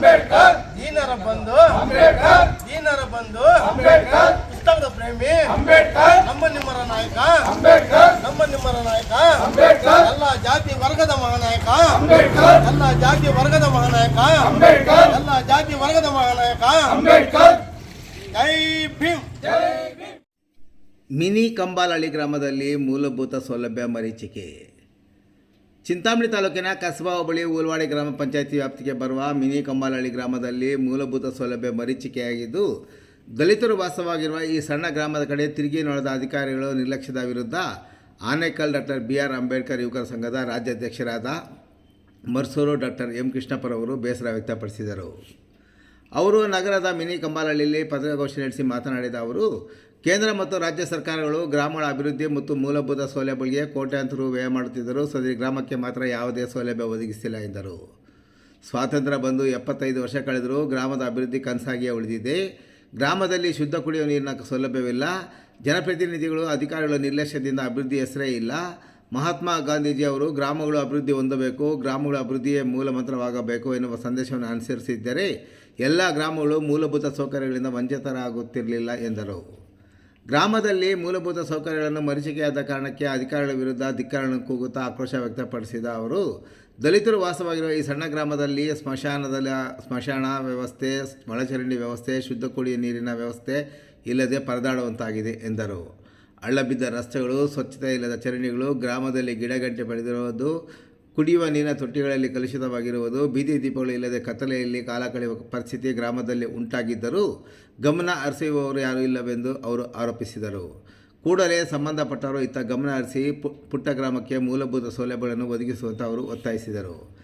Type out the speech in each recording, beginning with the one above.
ಅಂಬೇಡ್ಕರ್ ದೀನರ ಬಂದು ಅಂಬೇಡ್ಕರ್ ದೀನರ ಬಂದು ಅಂಬೇಡ್ಕರ್ ಪುಸ್ತಕದ ಪ್ರೇಮಿ ಅಂಬೇಡ್ಕರ್ ನಮ್ಮ ನಿಮ್ಮರ ನಾಯಕ ಅಂಬೇಡ್ಕರ್ ನಮ್ಮ ನಿಮ್ಮರ ನಾಯಕ ಅಂಬೇಡ್ಕರ್ ಎಲ್ಲ ಜಾತಿ ವರ್ಗದ ಮಹಾನಾಯಕ ಅಂಬೇಡ್ಕರ್ ಎಲ್ಲ ಜಾತಿ ವರ್ಗದ ಮಹಾನಾಯಕ ಅಂಬೇಡ್ಕರ್ ಎಲ್ಲ ಜಾತಿ ವರ್ಗದ ಮಹಾನಾಯಕ ಅಂಬೇಡ್ಕರ್ ಜೈ ಭೀಮ್ ಮಿನಿ ಕಂಬಾಲಹಳ್ಳಿ ಗ್ರಾಮದಲ್ಲಿ ಮೂಲಭೂತ ಸೌಲಭ್ಯ ಮರೀಚಿಕೆ ಚಿಂತಾಮಣಿ ತಾಲೂಕಿನ ಕಸಬಾ ಹೋಬಳಿ ಉಲ್ವಾಡಿ ಗ್ರಾಮ ಪಂಚಾಯತಿ ವ್ಯಾಪ್ತಿಗೆ ಬರುವ ಮಿನಿ ಕಂಬಾಲಹಳ್ಳಿ ಗ್ರಾಮದಲ್ಲಿ ಮೂಲಭೂತ ಸೌಲಭ್ಯ ಮರೀಚಿಕೆಯಾಗಿದ್ದು, ದಲಿತರು ವಾಸವಾಗಿರುವ ಈ ಸಣ್ಣ ಗ್ರಾಮದ ಕಡೆ ತಿರುಗಿ ನೋಡದ ಅಧಿಕಾರಿಗಳು ನಿರ್ಲಕ್ಷ್ಯದ ವಿರುದ್ಧ Anekal doctor B R Ambedkar ಯುವಕರ ಸಂಘದ ರಾಜ್ಯಾಧ್ಯಕ್ಷರಾದ ಮರ್ಸೂರು ಡಾಕ್ಟರ್ ಎಂ. ಕೃಷ್ಣಪ್ಪರವರು ಬೇಸರ ವ್ಯಕ್ತಪಡಿಸಿದರು. ಅವರು ನಗರದ ಮಿನಿ ಕಂಬಾಲಹಳ್ಳಿಯಲ್ಲಿ ಪತ್ರಿಕಾಗೋಷ್ಠಿ ನಡೆಸಿ ಮಾತನಾಡಿದ ಅವರು ಕೇಂದ್ರ ಮತ್ತು ರಾಜ್ಯ ಸರ್ಕಾರಗಳು ಗ್ರಾಮಗಳ ಅಭಿವೃದ್ಧಿ ಮತ್ತು ಮೂಲಭೂತ ಸೌಲಭ್ಯಗಳಿಗೆ ಕೋಟ್ಯಾಂತರ ರು ವ್ಯಯ ಮಾಡುತ್ತಿದ್ದರೂ ಸದರಿ ಗ್ರಾಮಕ್ಕೆ ಮಾತ್ರ ಯಾವುದೇ ಸೌಲಭ್ಯ ಒದಗಿಸಿಲ್ಲ ಎಂದರು. ಸ್ವಾತಂತ್ರ್ಯ ಬಂದು ಎಪ್ಪತ್ತೈದು ವರ್ಷ ಕಳೆದರೂ ಗ್ರಾಮದ ಅಭಿವೃದ್ಧಿ ಕನಸಾಗಿಯೇ ಉಳಿದಿದೆ. ಗ್ರಾಮದಲ್ಲಿ ಶುದ್ಧ ಕುಡಿಯುವ ನೀರಿನ ಸೌಲಭ್ಯವಿಲ್ಲ. ಜನಪ್ರತಿನಿಧಿಗಳು ಅಧಿಕಾರಿಗಳ ನಿರ್ಲಕ್ಷ್ಯದಿಂದ ಅಭಿವೃದ್ಧಿ ಹೆಸರೇ ಇಲ್ಲ. ಮಹಾತ್ಮ ಗಾಂಧೀಜಿ ಅವರು ಗ್ರಾಮಗಳು ಅಭಿವೃದ್ಧಿ ಹೊಂದಬೇಕು, ಗ್ರಾಮಗಳ ಅಭಿವೃದ್ಧಿಯೇ ಮೂಲ ಮಂತ್ರವಾಗಬೇಕು ಎನ್ನುವ ಸಂದೇಶವನ್ನು ಅನುಸರಿಸಿದ್ದರೆ ಎಲ್ಲ ಗ್ರಾಮಗಳು ಮೂಲಭೂತ ಸೌಕರ್ಯಗಳಿಂದ ವಂಚಿತರಾಗುತ್ತಿರಲಿಲ್ಲ ಎಂದರು. ಗ್ರಾಮದಲ್ಲಿ ಮೂಲಭೂತ ಸೌಕರ್ಯಗಳನ್ನು ಮರೀಚಿಕೆಯಾದ ಕಾರಣಕ್ಕೆ ಅಧಿಕಾರಿಗಳ ವಿರುದ್ಧ ಧಿಕ್ಕಾರಣ ಕೂಗುತ್ತಾ ಆಕ್ರೋಶ ವ್ಯಕ್ತಪಡಿಸಿದ ಅವರು, ದಲಿತರು ವಾಸವಾಗಿರುವ ಈ ಸಣ್ಣ ಗ್ರಾಮದಲ್ಲಿ ಸ್ಮಶಾನದಲ್ಲಿ, ಸ್ಮಶಾನ ವ್ಯವಸ್ಥೆ ಒಳಚರಂಡಿ ವ್ಯವಸ್ಥೆ, ಶುದ್ಧ ಕುಡಿಯುವ ನೀರಿನ ವ್ಯವಸ್ಥೆ ಇಲ್ಲದೆ ಪರದಾಡುವಂತಾಗಿದೆ ಎಂದರು. ಹಳ್ಳಬಿದ್ದ ರಸ್ತೆಗಳು, ಸ್ವಚ್ಛತೆ ಇಲ್ಲದ ಚರಂಡಿಗಳು, ಗ್ರಾಮದಲ್ಲಿ ಗಿಡಗಂಟೆ ಬೆಳೆದಿರುವುದು ಕುಡಿಯುವ ನೀರಿನ ತೊಟ್ಟಿಗಳಲ್ಲಿ ಕಲುಷಿತವಾಗಿರುವುದು, ಬೀದಿ ದೀಪಗಳು ಇಲ್ಲದೆ ಕತ್ತಲೆಯಲ್ಲಿ ಕಾಲ ಕಳೆಯುವ ಪರಿಸ್ಥಿತಿ ಗ್ರಾಮದಲ್ಲಿ ಉಂಟಾಗಿದ್ದರೂ ಗಮನ ಹರಿಸುವವರು ಯಾರೂ ಇಲ್ಲವೆಂದು ಅವರು ಆರೋಪಿಸಿದರು. ಕೂಡಲೇ ಸಂಬಂಧಪಟ್ಟವರು ಇತ್ತ ಗಮನ ಹರಿಸಿ ಪುಟ್ಟ ಗ್ರಾಮಕ್ಕೆ ಮೂಲಭೂತ ಸೌಲಭ್ಯಗಳನ್ನು ಒದಗಿಸುವಂತೆ ಅವರು ಒತ್ತಾಯಿಸಿದರು.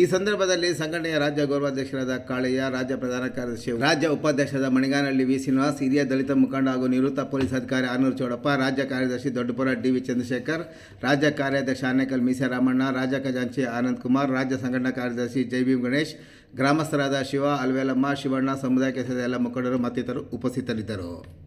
ಈ ಸಂದರ್ಭದಲ್ಲಿ ಸಂಘಟನೆಯ ರಾಜ್ಯ ಗೌರವಾಧ್ಯಕ್ಷರಾದ ಕಾಳಯ್ಯ, ರಾಜ್ಯ ಪ್ರಧಾನ ಕಾರ್ಯದರ್ಶಿ, ರಾಜ್ಯ ಉಪಾಧ್ಯಕ್ಷರಾದ ಮಣಿಗಾನಹಳ್ಳಿ ವಿ. ಶ್ರೀನಿವಾಸ್, ಹಿರಿಯ ದಲಿತ ಮುಖಂಡ ಹಾಗೂ ನಿವೃತ್ತ ಪೊಲೀಸ್ ಅಧಿಕಾರಿ ಆನೂರು ಚೌಡಪ್ಪ, ರಾಜ್ಯ ಕಾರ್ಯದರ್ಶಿ ದೊಡ್ಡಪುರ ಡಿ. ವಿ. ಚಂದ್ರಶೇಖರ್, ರಾಜ್ಯ ಕಾರ್ಯಾಧ್ಯಕ್ಷ ಆನೇಕಲ್ ಮೀಸೆ ರಾಮಣ್ಣ ರಾಜ್ಯ ಖಜಾಂಚಿ ಆನಂದ್ ಕುಮಾರ್, ರಾಜ್ಯ ಸಂಘಟನಾ ಕಾರ್ಯದರ್ಶಿ ಜೈಭೀಮ್ ಗಣೇಶ್, ಗ್ರಾಮಸ್ಥರಾದ ಶಿವ ಅಲ್ವೇಲಮ್ಮ, ಶಿವಣ್ಣ ಸಮುದಾಯಕ್ಕೆ ಸೇರಿದ ಎಲ್ಲ ಮುಖಂಡರು ಮತ್ತಿತರರು ಉಪಸ್ಥಿತರಿದ್ದರು.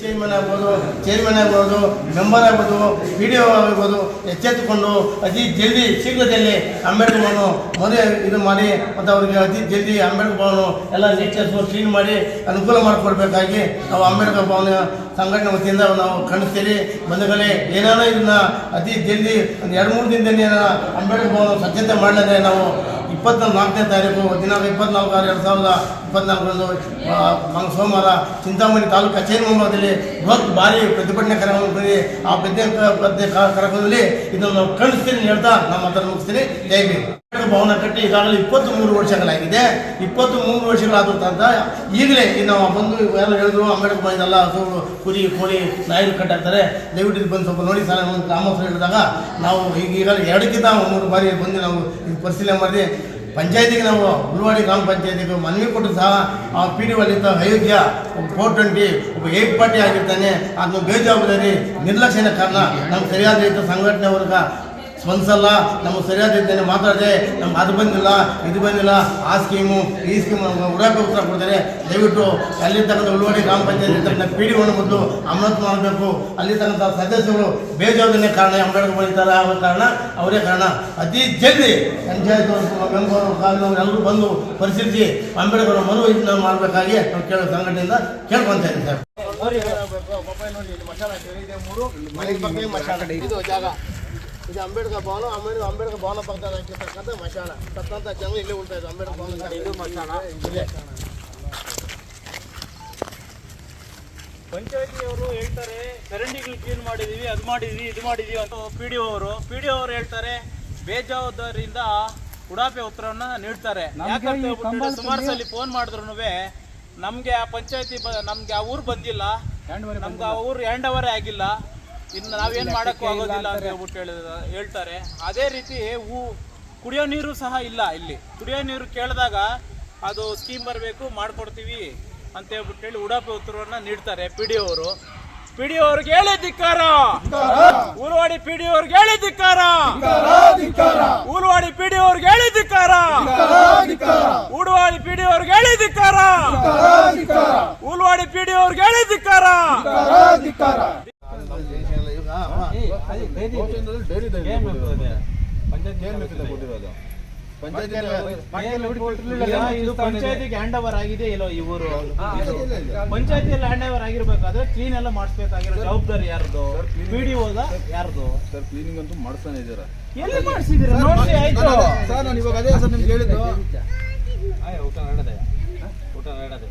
ಚೇರ್ಮನ್ ಆಗ್ಬೋದು ಚೇರ್ಮನ್ ಆಗ್ಬೋದು ಮೆಂಬರ್ ಆಗ್ಬೋದು ಪಿ ಡಿ ಒ ಆಗ್ಬೋದು ಎಚ್ಚೆತ್ತುಕೊಂಡು ಅತಿ ಜಲ್ದಿ ಶೀಘ್ರದಲ್ಲಿ ಅಂಬೇಡ್ಕರ್ ಭವನ ಮದುವೆ ಇದು ಮಾಡಿ ಮತ್ತು ಅವ್ರಿಗೆ ಅತಿ ಜಲ್ದಿ ಅಂಬೇಡ್ಕರ್ ಭವನ ಎಲ್ಲ ನೀಟ್ನೆಸ್ ಕ್ಲೀನ್ ಮಾಡಿ ಅನುಕೂಲ ಮಾಡಿಕೊಡ್ಬೇಕಾಗಿ ನಾವು ಅಂಬೇಡ್ಕರ್ ಭವನ ಸಂಘಟನೆ ವತಿಯಿಂದ ನಾವು ಕಾಣಿಸ್ತೀರಿ ಬಂಧುಗಳೇ ಏನಾರ ಇದನ್ನ ಅತಿ ಜಲ್ದಿ ಒಂದು ಎರಡು ಮೂರು ದಿನದಲ್ಲಿ ಏನಾರ ಅಂಬೇಡ್ಕರ್ ಭವನ ಸ್ವಚ್ಛತೆ ಮಾಡಲಾದ್ರೆ ನಾವು ಇಪ್ಪತ್ತ ನಾಲ್ಕನೇ ತಾರೀಕು, ದಿನಾಂಕ ಇಪ್ಪತ್ನಾಲ್ಕು ಆರು ಎರಡು ಸಾವಿರದ ಇಪ್ಪತ್ನಾಲ್ಕರಂದು ಮಂಗ ಸೋಮವಾರ ಚಿಂತಾಮಣಿ ತಾಲೂಕು ಕಚೇರಿ ಮುಂಭಾಗದಲ್ಲಿ ಬೃಹತ್ ಭಾರಿ ಪ್ರತಿಭಟನೆ ಕಾರ್ಯಕ್ರಮದಲ್ಲಿ ಆ ಆ ಪ್ರತ್ಯೇಕ ಕಾರ್ಯಕ್ರಮದಲ್ಲಿ ಇದನ್ನು ಖಂಡಿಸ್ತೀನಿ ಹೇಳ್ತಾ ನಮ್ಮ ಹತ್ರ ಮುಗಿಸ್ತೀನಿ. ಜೈ ಭೀಮ್. ಭವನ ಕಟ್ಟಿ ಈಗಾಗಲೇ ಇಪ್ಪತ್ತು ಮೂರು ವರ್ಷಗಳಾಗಿದೆ. ಇಪ್ಪತ್ತು ಮೂರು ವರ್ಷಗಳಾದ ಅಂತ ಈಗಲೇ ಇನ್ನು ಬಂದು ಎಲ್ಲ ಹೇಳಿದ್ರು, ಅಂಬೇಡ್ಕರ್ ಬಂದೆಲ್ಲ ಹಸು ಕುರಿ, ಕೋಳಿ ನಾಯಿಗಳು ಕಟ್ಟಾಕ್ತಾರೆ. ದಯವಿಟ್ಟು ಬಂದು ಸ್ವಲ್ಪ ನೋಡಿ ಸರ್, ಒಂದು ಗ್ರಾಮಸ್ಥರು ಹೇಳಿದಾಗ ನಾವು ಈಗ ಈಗಾಗಲೇ ಎರಡಕ್ಕಿಂತ ಮೂರು ಬಾರಿ ಬಂದು ನಾವು ಇದು ಪರಿಶೀಲನೆ ಮಾಡಿ ಪಂಚಾಯತಿಗೆ ನಾವು ಉಳ್ವಾಡಿ ಗ್ರಾಮ ಪಂಚಾಯತಿಗೆ ಮನವಿ ಕೊಟ್ಟು ಸಹ. ಆ ಪಿ ಡಿ ಒಲಿಂದ ಅಯೋಗ್ಯ ಒಬ್ಬ ಫೋರ್ ಟ್ವೆಂಟಿ, ಒಬ್ಬ ಏಟ್ ಪಾರ್ಟಿ ಆಗಿರ್ತಾನೆ. ಅದನ್ನು ಬೇಜವಾಬ್ದಾರಿ ನಿರ್ಲಕ್ಷ್ಯನ ಕಾರಣ ನಮ್ಮ ಸರಿಯಾದ ರೀತಿಯ ಸಂಘಟನೆ ವರ್ಗ ಸ್ಪಂದಿಸಲ್ಲ ನಮಗೆ ಸರಿಯಾದ ರೀತಿಯಲ್ಲಿ ಮಾತಾಡದೆ ನಮ್ಗೆ ಅದು ಬಂದಿಲ್ಲ ಇದು ಬಂದಿಲ್ಲ ಆ ಸ್ಕೀಮು ಈ ಸ್ಕೀಮು ಉಡಾಕ ಉತ್ತರ ಕೊಡ್ತಾರೆ. ದಯವಿಟ್ಟು ಅಲ್ಲಿರ್ತಕ್ಕಂಥ ಉಳ್ವಾಡಿ ಗ್ರಾಮ ಪಂಚಾಯತ್ ಇರ್ತಕ್ಕಂಥ ಪಿ ಡಿ ಮೊದಲು ಅಮೃತ ಮಾಡಬೇಕು. ಅಲ್ಲಿರ್ತಕ್ಕಂಥ ಸದಸ್ಯರು ಬೇಜವಾಬ್ದಾರಿಯ ಕಾರಣ ಅಂಬೇಡ್ಕರ್ ಬಂದಿದ್ದಾರೆ. ಆಗ ಕಾರಣ ಅವರೇ ಕಾರಣ. ಅತಿ ಜಲ್ದಿ ಪಂಚಾಯತ್ ಮೆಂಬರು ಎಲ್ಲರೂ ಬಂದು ಪರಿಸ್ಥಿತಿ ಅಂಬೇಡ್ಕರ್ ಮರು ಇದನ್ನ ಮಾಡಬೇಕಾಗಿ ನಾವು ಕೇಳೋ ಸಂಘಟನೆಯಿಂದ ಕೇಳ್ಕೊಂತ ಇದ್ದೀವಿ ಸರ್. ಇದು ಅಂಬೇಡ್ಕರ್ ಭವನ ಅಂಬೇಡ್ಕರ್ ಅಂಬೇಡ್ಕರ್ ಭವನ ಪಕ್ಕದಲ್ಲಿ ಹಾಕಿರ್ತಕ್ಕಂಥ ಮಶಾನ ಸತ್ತಂತ ಜನ ಇಲ್ಲೇ ಉಳ್ತಾ ಇದ್ರು ಅಂಬೇಡ್ಕರ್ ಭವನ ಇದು ಮಶಾನ ಇಲ್ಲೇ ಪಂಚಾಯತಿಯವರು ಹೇಳ್ತಾರೆ ಚರಂಡಿಗಳು ಕ್ಲೀನ್ ಮಾಡಿದೀವಿ ಅದು ಮಾಡಿದೀವಿ ಇದು ಮಾಡಿದೀವಿ ಅಂತ ಪಿ ಡಿ ಅವರು. ಪಿ ಡಿ ಅವರು ಹೇಳ್ತಾರೆ ಬೇಜವಾಬ್ದಾರಿಯಿಂದ ಉಡಾಪೆ ಉತ್ತರವನ್ನ ನೀಡ್ತಾರೆ. ಯಾಕಂತ ಹೇಳ್ಬಿಟ್ಟು ಸುಮಾರು ಸಲ ಫೋನ್ ಮಾಡಿದ್ರು ನಮಗೆ ಆ ಪಂಚಾಯತಿ ನಮ್ಗೆ ಆ ಊರು ಬಂದಿಲ್ಲ. ನಮ್ಗೆ ಆ ಊರು ಹ್ಯಾಂಡ್ ಓವರೇ ಆಗಿಲ್ಲ. ಇನ್ನು ನಾವೇನ್ ಮಾಡಕ್ಕೂ ಆಗೋದಿಲ್ಲ ಅಂತ ಹೇಳ್ಬಿಟ್ಟು ಹೇಳಿದ ಹೇಳ್ತಾರೆ. ಅದೇ ರೀತಿ ಹೂ ಕುಡಿಯೋ ನೀರು ಸಹ ಇಲ್ಲ ಇಲ್ಲಿ. ಕುಡಿಯೋ ನೀರು ಕೇಳಿದಾಗ ಅದು ಸ್ಕೀಮ್ ಬರಬೇಕು, ಮಾಡ್ಕೊಡ್ತೀವಿ ಅಂತ ಹೇಳ್ಬಿಟ್ಟು ಹೇಳಿ ಉಡಾಪಿ ಉತ್ತರವನ್ನ ನೀಡ್ತಾರೆ ಪಿ ಡಿ ಅವರು. ಪಿ ಡಿ ಅವ್ರಿಗೆ ಹೇಳಿ ಧಿಕ್ಕಾರ! ಊರುವಾಡಿ ಪಿ ಡಿ ಅವ್ರಿಗೆ ಹೇಳಿ ಧಿಕ್ಕಾರ! ಊರುವಾಡಿ ಪಿ ಡಿ ಅವ್ರಿಗೆ ಹೇಳಿ ಧಿಕ್ಕಾರ! ಊಡುವಾಡಿ ಪಿ ಡಿ ಅವ್ರಿಗೆ ಹೇಳಿ ಧಿಕ್ಕಾರ! ಉಲ್ವಾಡಿ ಪಿ ಡಿ ಅವ್ರಿಗೆ ಹೇಳಿ ಧಿಕ್ಕಾರ! ಪಂಚಾಯತಿಗೆ ಹ್ಯಾಂಡ್ ಓವರ್ ಆಗಿದೆ ಇಲ್ಲೋ ಈ ಊರು. ಪಂಚಾಯತಿಯಲ್ಲಿ ಹ್ಯಾಂಡ್ ಓವರ್ ಆಗಿರ್ಬೇಕಾದ್ರೆ ಕ್ಲೀನ್ ಎಲ್ಲ ಮಾಡಿಸ್ಬೇಕಾಗಿರೋ ಜವಾಬ್ದಾರಿ ಯಾರ್ದು? ಪಿ ಡಿ ಓದ ಯಾರ್ದು? ಸರ್ ಕ್ಲೀನಿಂಗ್ ಅಂತೂ ಮಾಡಿಸ್ತಾನೆ ಇದ್ದೀರಾ. ಎಲ್ಲಿ ಮಾಡಿಸಿದಿರ ನೋಡಿ ಆಯ್ತು. ಸರ್ ನಾನು ಇವಾಗ ಅದೇ ಸರ್ ನಿಮ್ಗೆ ಹೇಳಿದ್ದು. ಆಯ್, ಊಟ ನಡೆದೆ ಊಟ ನಡೆದೆ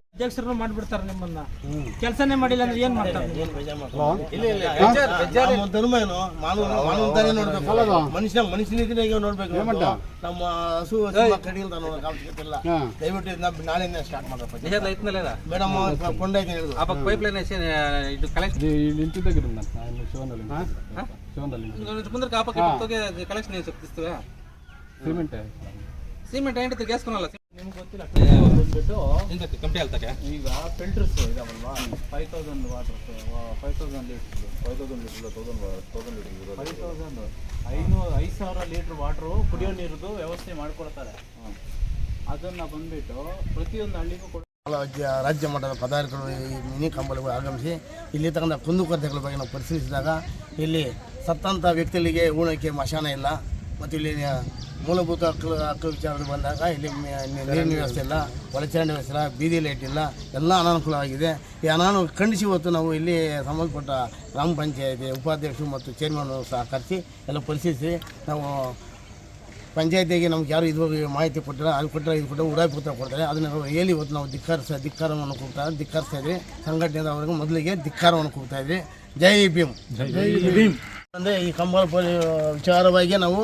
ಅಧ್ಯಕ್ಷರು ಮಾಡ್ಬಿಡ್ತಾರೆ ನಿಮ್ಮನ್ನ. ಕೆಲಸನೇ ಮಾಡಿಲ್ಲ ಅಂದ್ರೆ ಏನ್ ಮಾಡ್ತಾರೆ ಏನು ಮಾನವ ಮನುಷ್ಯ ಮನುಷ್ಯ ನೋಡ್ಬೇಕು ನಮ್ಮ ಹಸು ಕಡಿಗಿಲ್ಲ ದಯವಿಟ್ಟು ನಾಳೆಯಿಂದ ಸ್ಟಾರ್ಟ್ ಮಾಡ್ಬೇಕು ಮೇಡಮ್ ಪೈಪ್ ಲೈನ್ ಇದು ಕಲೆಕ್ಟ್ ಕಲೆಕ್ಷನ್ ಸಿಮೆಂಟ್ ಸಿಮೆಂಟ್ ಏನು ನಿಮ್ಗೆ ಗೊತ್ತಿಲ್ಲ ಬಂದ್ಬಿಟ್ಟು ಕಂಪ್ನಿ ಅಲ್ತಕ್ಕೆ ಈಗ filters ಇದಾವಲ್ವಾ? Five thousand waters five thousand litres five thousand litre thousand thousand litre five thousand ಐನೂರು ಐದು ಸಾವಿರ ಲೀಟರ್ ವಾಟ್ರು ಕುಡಿಯೋ ನೀರದು ವ್ಯವಸ್ಥೆ ಮಾಡಿಕೊಡ್ತಾರೆ. ಅದನ್ನ ಬಂದ್ಬಿಟ್ಟು ಪ್ರತಿಯೊಂದು ಹಳ್ಳಿಗೂ ಕೊಡ ರಾಜ್ಯ ರಾಜ್ಯ ಮಟ್ಟದ ಪದಾರ್ಥಗಳು ಈ ಮಿನಿ ಕಂಬಳಿಗಳು ಆಗಮಿಸಿ ಇಲ್ಲಿ ತಗೊಂಡ ಕುಂದುಕೊರತೆಗಳ ಬಗ್ಗೆ ನಾವು ಪರಿಶೀಲಿಸಿದಾಗ ಇಲ್ಲಿ ಸತ್ತಂಥ ವ್ಯಕ್ತಿಗಳಿಗೆ ಉಣಕ್ಕೆ ಮಶಾನ ಇಲ್ಲ. ಮತ್ತು ಇಲ್ಲಿ ಮೂಲಭೂತ ಹಕ್ಕು ಹಕ್ಕು ವಿಚಾರದಲ್ಲಿ ಬಂದಾಗ ಇಲ್ಲಿ ನೀರಿನ ವ್ಯವಸ್ಥೆ ಇಲ್ಲ ಒಳಚರಂಡಿ ವ್ಯವಸ್ಥೆ ಇಲ್ಲ ಬೀದಿ ಲೈಟ್ ಇಲ್ಲ ಎಲ್ಲ ಅನಾನುಕೂಲವಾಗಿದೆ ಈ ಅನಾನು ಖಂಡಿಸಿ ಇವತ್ತು ನಾವು ಇಲ್ಲಿ ಸಂಬಂಧಪಟ್ಟ ಗ್ರಾಮ ಪಂಚಾಯತಿ ಉಪಾಧ್ಯಕ್ಷರು ಮತ್ತು ಚೇರ್ಮನ್ ಸಹ ಕರೆಸಿ ಎಲ್ಲ ಪರಿಶೀಲಿಸಿ ನಾವು ಪಂಚಾಯತಿಗೆ ನಮ್ಗೆ ಯಾರು ಇದು ಮಾಹಿತಿ ಕೊಟ್ಟಿಲ್ಲ ಅದು ಕೊಟ್ಟರೆ ಇದು ಕೊಟ್ಟರೆ ಉಡಾಯಿ ಪುತ್ರ ಕೊಡ್ತಾರೆ. ಅದನ್ನ ನಾವು ಹೇಳಿ ಇವತ್ತು ನಾವು ಧಿಕ್ಕಾರಿಸ ಧಿಕ್ಕಾರವನ್ನು ಕೂಗ್ತಾ ಧಿಕ್ಕಾರಿಸ್ತಾ ಇದ್ವಿ. ಸಂಘಟನೆಯಿಂದ ಅವರಿಗೆ ಮೊದಲಿಗೆ ಧಿಕ್ಕಾರವನ್ನು ಕೊಡ್ತಾ ಇದ್ವಿ. ಜೈ ಭೀಮ್. ಜೈ ಭೀಮ್. ಅಂದರೆ ಈ ಕಂಬಳ ವಿಚಾರವಾಗಿ ನಾವು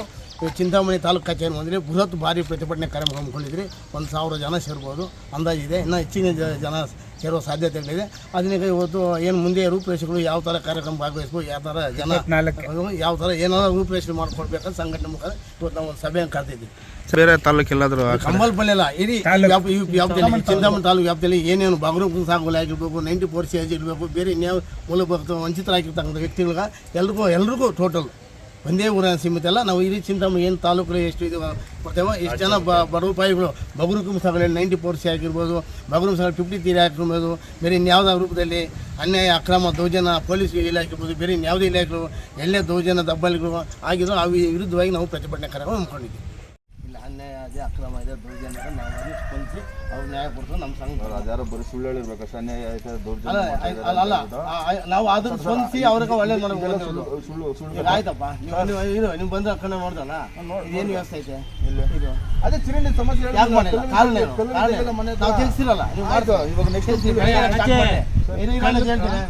ಚಿಂತಾಮಣಿ ತಾಲೂಕು ಕಚೇರಿ ಬಂದರೆ ಬೃಹತ್ ಭಾರಿ ಪ್ರತಿಭಟನೆ ಕಾರ್ಯಕ್ರಮ ಹಮ್ಮಿಕೊಂಡಿದ್ರಿ ಒಂದು ಸಾವಿರ ಜನ ಸೇರ್ಬೋದು. ಅಂದಾಜಿದೆ ಇನ್ನೂ ಹೆಚ್ಚಿನ ಜ- ಜನ ಸೇರುವ ಸಾಧ್ಯತೆಗಳಿದೆ. ಅದನ್ನ ಇವತ್ತು ಏನು ಮುಂದೆ ರೂಪುರೇಷೆಗಳು ಯಾವ ಥರ ಕಾರ್ಯಕ್ರಮ ಭಾಗವಹಿಸ್ಬೋದು ಯಾವ ಥರ ಜನ ಯಾವ ಥರ ಏನಾದರೂ ರೂಪುರೇಷೆ ಮಾಡಿಕೊಡ್ಬೇಕಂತ ಸಂಘಟನೆ ಮುಖಾಂತರ ಇವತ್ತು ನಾವು ಒಂದು ಸಭೆಯನ್ನು ಕರೆದಿದ್ದೀವಿ. ಬೇರೆ ತಾಲೂಕೆಲ್ಲಾದರೂ ಕಂಬಲ್ ಪಲ್ಲೆಲ್ಲ ಇಡೀ ವ್ಯಾಪ್ತಿಯಲ್ಲಿ ಚಿಂತಾಮಣಿ ತಾಲೂಕು ವ್ಯಾಪ್ತಿಯಲ್ಲಿ ಏನೇನು ಬಾಗರೂಕು ಸಾಗುವಳಿ ಆಗಿರ್ಬೇಕು ನೈಂಟಿ ಫೋರ್ ಸಿ ಇರಬೇಕು ಬೇರೆ ಇನ್ಯಾವ ಮೂಲಭೂತ ವಂಚಿತರಾಗಿರ್ತಕ್ಕಂಥ ವ್ಯಕ್ತಿಗಳಿಗೆ ಎಲ್ರಿಗೂ ಎಲ್ರಿಗೂ ಟೋಟಲ್ ಒಂದೇ ಊರ ಸೀಮಿತ ಅಲ್ಲ, ನಾವು ಇರಿ ಚಿಂತಮ್ಮ ಏನು ತಾಲೂಕು ಎಷ್ಟು ಇದು ಕೊಡ್ತೇವೋ, ಎಷ್ಟು ಜನ ಬ ಬಡವಪಾಯಿಗಳು ಬಗರುಕುಂ ಸಾಗರ ನೈಂಟಿ ಫೋರ್ ಸಿ ಆಗಿರ್ಬೋದು, ಬಗರುಂ ಸಾಗರ ಫಿಫ್ಟಿ ತೀರಿ ಆಗಿರ್ಬೋದು, ಬೇರೆ ಇನ್ಯಾವುದೇ ರೂಪದಲ್ಲಿ ಅನ್ಯಾಯ, ಅಕ್ರಮ, ದೌರ್ಜನ್ಯ, ಪೊಲೀಸ್ ಇಲಾಖೆ ಇರ್ಬೋದು ಬೇರೆ ಇನ್ಯಾವುದೇ ಇಲಾಖೆಗಳು ಎಲ್ಲೇ ದೌರ್ಜನ್ಯ ದಬ್ಬಲಿಗಳು ಆಗಿದ್ರು ಅವು ವಿರುದ್ಧವಾಗಿ ನಾವು ಪ್ರತಿಭಟನೆ ಕಾರ್ಯಕ್ರಮ ಹಮ್ಮಿಕೊಂಡಿದ್ದೀವಿ. ಇಲ್ಲ ಇದೆ ಅಕ್ರಮ ಇದೆ ದೌರ್ಜನ್ಯ ಇದೆ ನಾವು ಸ್ಪಂದಿಸಿ ಅವ್ರು ನ್ಯಾಯ ಕೊಡ್ತಾರೆ ನಮ್ಮ ಸಂಘ. ಅದ್ಯಾರೋ ಬರೀ ಸುಳ್ಳು ಹೇಳಿರ್ಬೇಕು ಅಷ್ಟೇ ಅನ್ಯಾಯ ಆಯ್ತು ಅಲ್ಲ ದೌರ್ಜನ್ಯ ಮಾಡ್ತಾ ಇದ್ದಾರೆ ಅಲ್ಲ ಆ- ನಾವು ಅದನ್ನ ಸ್ಪಂದಿಸಿ ಅವ್ರಿಗೆ ಒಳ್ಳೇದು ಮಾಡಬೇಕು ಸುಳ್ಳು ಸುಳ್ಳು ಸುಳ್ಳು ಆಯ್ತಪ್ಪ? ನೀವು ನೀವು ಇದು ನೀವು ಬಂದು ಕಣ್ಣು ನೋಡ್ದಲ್ಲ ಏನು ವ್ಯವಸ್ಥೆ ಐತೆ? ಇದು. ಅದೇ ಚಿರಂಡಿ ಸಮಸ್ಯೆ ಯಾಕೆ ಮಾಡಿಲ್ಲ? ಕಾರಣ ಏನು? ಕಾರಣ ಏನು? ನಾವು ತಿಳಿಸಿರಲ್ಲ. ನೀವು ಆಯ್ತು ಇವಾಗ ನೆಕ್ಸ್ಟ್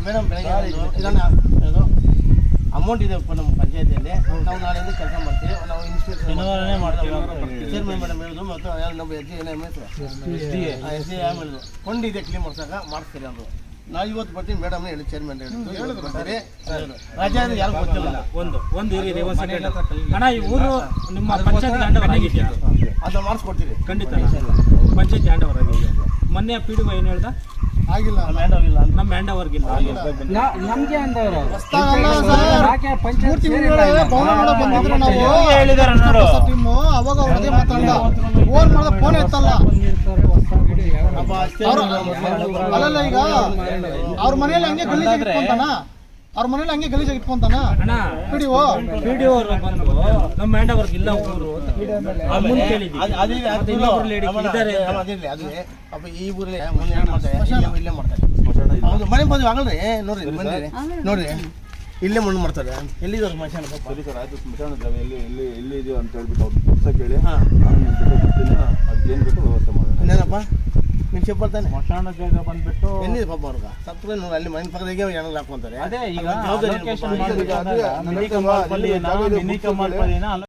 ಮೇಡಮ್ ಬೆಳಗ್ಗೆ ಇದನ್ನ ಇದು ಅಮೌಂಟ್ ಇದೆ ನಮ್ಮ ಪಂಚಾಯತಿಯಲ್ಲಿ. ನಾವು ನಾಳೆಯಿಂದ ಕೆಲಸ ಮಾಡ್ತೀವಿ. ನಾವು ಶನಿವಾರನೇ ಮಾಡ್ತೀವಿ ಚೇರ್ಮನ್ ಮೇಡಮ್ ಹೇಳಿದ್ರು. ಮತ್ತು ಯಾರು ನಮ್ಮ ಎಸ್ ಡಿ ಎಸ್ ಡಿ ಹೇಳಿದ್ರು ಇದೆ. ಕ್ಲೀನ್ ಮಾಡ್ಸಕ. ಮಾಡ್ತೀರಿ ಅವರು ನಾವು ಇವತ್ತು ಬರ್ತೀನಿ. ಮೇಡಮ್ ಹೇಳಿ ಚೇರ್ಮನ್ ಹೇಳಿದ್ರು ಬರ್ತಾರೆ. ರಜೆ ಅಂದ್ರೆ ಯಾರು ಗೊತ್ತಿಲ್ಲ. ಒಂದು ಒಂದು ಇರಿ ಒಂದು ಸೆಕೆಂಡ್ ಅಣ್ಣ ಈ ಊರು ನಿಮ್ಮ ಪಂಚಾಯತ್ ಹ್ಯಾಂಡ್ ಓವರ್ ಆಗಿದೆಯಾ? ಅದನ್ನ ಮಾಡಿಸ್ಕೊಡ್ತೀವಿ ಖಂಡಿತ. ಪಂಚಾಯತ್ ಹ್ಯಾಂಡ್ ಓವರ್ ಆಗಿದೆ ಮೊನ್ನೆ ಪಿ ಡಿ ಏನು ಹೇಳ್ದ? ಆಗಿಲ್ಲ. ನಮ್ಮ ಹ್ಯಾಂಡ್ ಇಲ್ಲ. ನಮಗೆ ಅಂದವರು. ಬಂದಿದ್ರು ನಾವು. ಹೇಳಿದಾರೆ ನೋಡು ಟೀಮು ಅವಾಗ ಅವ್ರು ಅದೇ ಫೋನ್ ಮಾಡಿದ ಫೋನ್ ಎತ್ತಲ್ಲ. ಅಪ್ಪ ಅಲ್ಲಲ್ಲ ಈಗ ಅವ್ರ ಮನೇಲಿ ಹಂಗೆ ಗಲೀಜಾಗಿ ಇಟ್ಕೊಂತಾನ? ಅವ್ರ ಮನೇಲಿ ಹಂಗೆ ಗಲೀಜಾಗಿ ಇಟ್ಕೊಂತಾನ ಪಿಡಿಒ ಅವರು ಬಂದು ನಮ್ಮ ಹ್ಯಾಂಡ್ ಇಲ್ಲ ಊರು ಅಂತ ಆ ಮುಂದೆ ಕೇಳಿದ್ವಿ. ಅದು- ಅದಿರ್ಲಿ. ಅಪ್ಪ ಈ ಊರಲ್ಲಿ ಏನ್ ಮಾಡ್ತಾರೆ ಇಲ್ಲೇ- ಇಲ್ಲೇ ಮಾಡ್ತಾರೆ. ಹೌದು ಮನೆ ಬಂದು ಆಗಲ್ರಿ? ನೋಡ್ರಿ ಬಂದಿರಿ. ನೋಡ್ರಿ. ಇಲ್ಲೇ ಮಣ್ಣು ಮಾಡ್ತಾರೆ. ಎಲ್ಲಿದ್ದಾರೆ ಸ್ಮಶಾನ ಸರಿ ಸರ್ ಆಯ್ತು ಸ್ಮಶಾನ ಜಾಗ ಎಲ್ಲಿ ಎಲ್ಲಿ ಎಲ್ಲಿ ಇದೆಯೋ ಅಂತ ಹೇಳ್ಬಿಟ್ಟು ಅವ್ರು ಕೇಳಿ. ಹಾ. ನಾನು ನಿಮ್ಮ ಜೊತೆ ಬರ್ತೀನಿ. ಅದಕ್ಕೆ ಏನು ಬೇಕೋ ವ್ಯವಸ್ಥೆ ಮಾಡೋಣ. ಇನ್ನೇನಪ್ಪ? ಚೆಪ್ ಬರ್ತಾನೆ. ಜಾಗ ಬಂದ್ಬಿಟ್ಟು ಎಲ್ಲಿದೆ ಪಾಪ ಅವ್ರಿಗೆ? ಸತ್ರ ನೋಡಿ ಅಲ್ಲಿ ಮನೆ ಪಕ್ಕದಾಗೆ ಏನಾದ್ರು ಹಾಕೊಂತಾರೆ ಅದೇ ಈಗ ಜವಾಬ್ದಾರಿ allocation ಪಾಪ. ಮಾಡ್ಬೇಕಾದ್ರೆ ಅದು- ಮಿನಿ ಕಮಲ್ ಪಲ್ಲಿನ ಮಿನಿ ಕಮಲ್ ಪಲ್ಲಿನ